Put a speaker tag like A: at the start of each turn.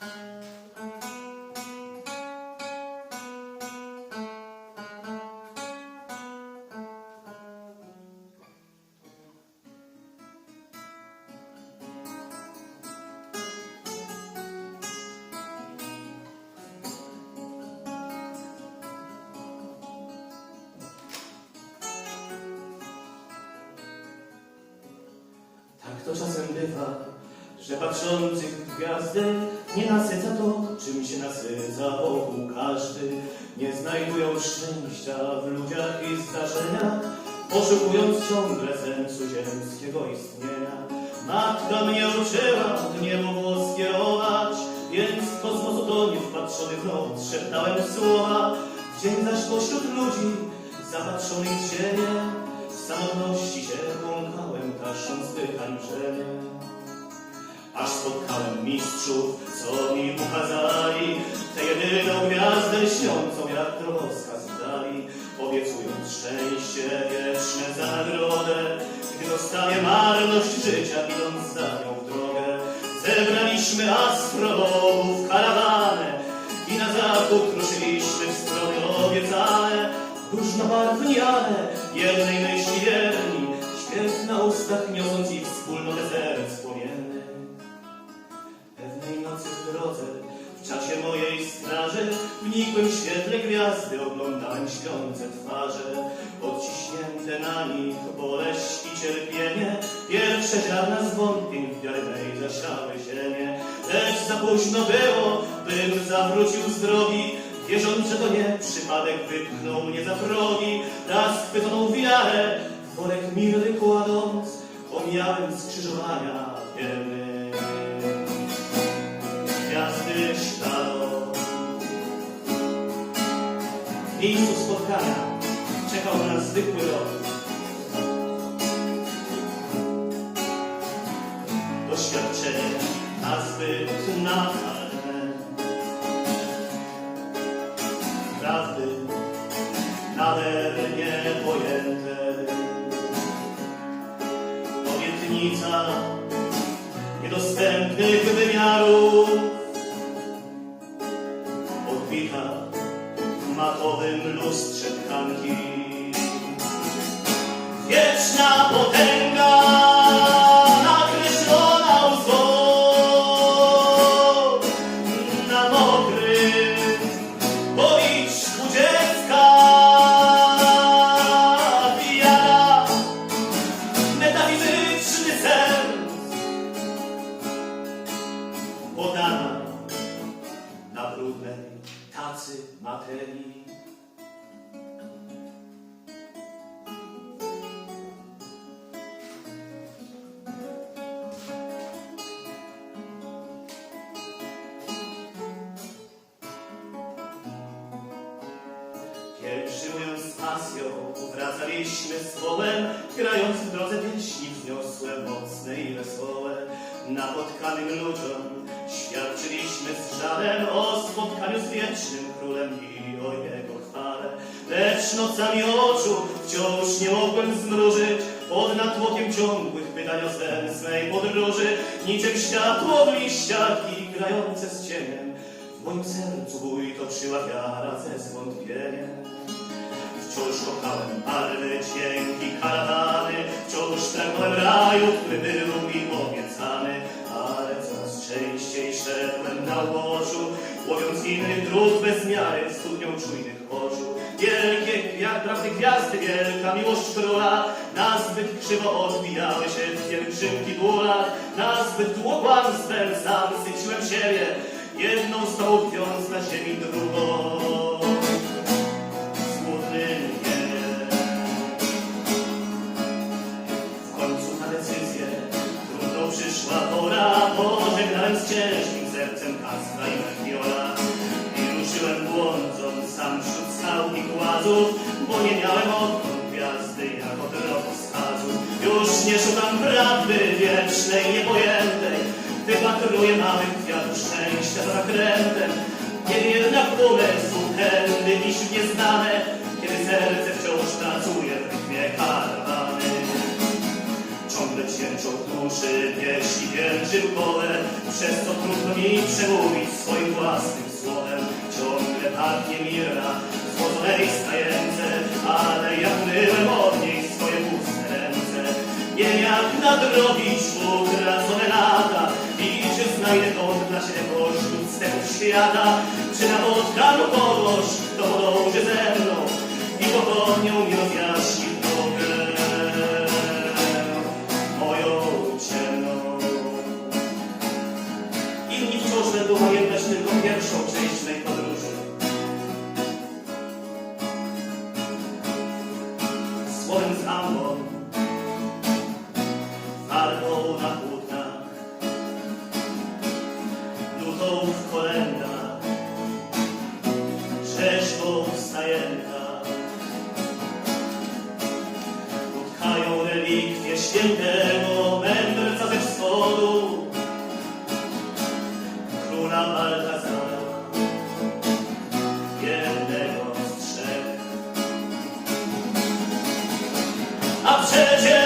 A: Tak to czasem bywa, że patrzących w gwiazdy nie nasyca to, czym się nasyca wokół każdy. Nie znajdują szczęścia w ludziach i zdarzeniach, poszukując ciągle sensu ziemskiego istnienia. Matka mnie uczyła w niebo było skierować, więc w kosmosu do niej wpatrzony w noc szeptałem słowa. W dzień zaś pośród ludzi, zapatrzony w ziemię, w samotności się błąkałem, tasząc dychań brzemię. Aż spotkałem mistrzów, co mi pokazali tę jedyną gwiazdę śniącą jak rozkaz dali, obiecując szczęście wieczne za nagrodę, gdy dostanie marność życia, idąc za nią w drogę. Zebraliśmy astrologów karawanę i na zachód ruszyliśmy w strony obiecane, różnobarwniane, jednej myśli wierni, śpiew na ustach niosąc ich wspólnotę serc wnikłem w świetle gwiazdy, oglądałem śpiące twarze. Odciśnięte na nich boleść i cierpienie, pierwsze ziarna zwątpień w wiary mej zasiały ziemię. Lecz za późno było, bym zawrócił z drogi, wierząc, że to nie przypadek wypchnął mnie za progi. Raz chwyconą wiarę, worek mirny kładąc, omijałem skrzyżowania wierny miejscu spotkania czekał na nas zwykły rok. Doświadczenie nazbyt nachalne. Prawdy nader niepojęte. Obietnica niedostępnych wymiarów matowym lustrze tkanki. Wieczna potęga nakreślona łzą na mokrym policzku dziecka pijana metafizyczny sens podana na brudnej tacy materii. Pielgrzymując z pasją, wracaliśmy z wołem, grając w drodze pieśni wzniosłe, mocne i wesołe. Napotkanym ludziom świadczyliśmy z żalem o spotkaniu z wiecznym królem i o jego chwale. Lecz nocami oczu wciąż nie mogłem zmrużyć pod natłokiem ciągłych pytań o sens swej podróży. Niczym światło w liściach i grające z cieniem moim sercu bój toczyła wiara ze zwątpieniem. Wciąż kochałem barwy, dźwięki, karawany, wciąż pragnąłem raju, który był mi obiecany, ale coraz częściej szedłem na łożu, łowiąc innych dróg bez miary, studnią czujnych oczu. Wielkie jak prawdy gwiazdy, wielka miłość króla, nazbyt krzywo odbijały się w pielgrzymki bólach, nazbyt długo kłamstwem sam syciłem siebie, jedną stopiąc na ziemi drugą. Smutnym nie. W końcu na decyzję trudno przyszła pora, pożegnałem z ciężkim sercem Kastra i Melchiora i ruszyłem błądząc sam wśród skał i głazów, bo nie miałem odkąd gwiazdy jako drogowskazu. Już nie szukam prawdy wiecznej, niepojętej, wypatruję małych kwiatów szczęścia za zakrętem, kiedy jednak chętny niż w nieznane, kiedy serce wciąż pracuje w rytmie karawany. Ciągle cięczą duszy pieśni pielgrzymkowe, przez co trudno mi przemówić swoim własnym słowem. Ciągle pachnie mirna, złożonej stajence, ale ja myłem od niej swoje puste ręce. Nie jak nadrobić i dla siebie pośród stepów świata, czy napotkaną kogoś, kto podąży ze mną i pochodnią mi rozjaśni drogę moją ciemną. Inni wciąż będą pamiętać tylko pierwszą część mej podróży. Słowem z ambą, farbą na płótnach, relikwie świętego mędrca ze wschodu, króla Baltazara, jednego z trzech. A przecież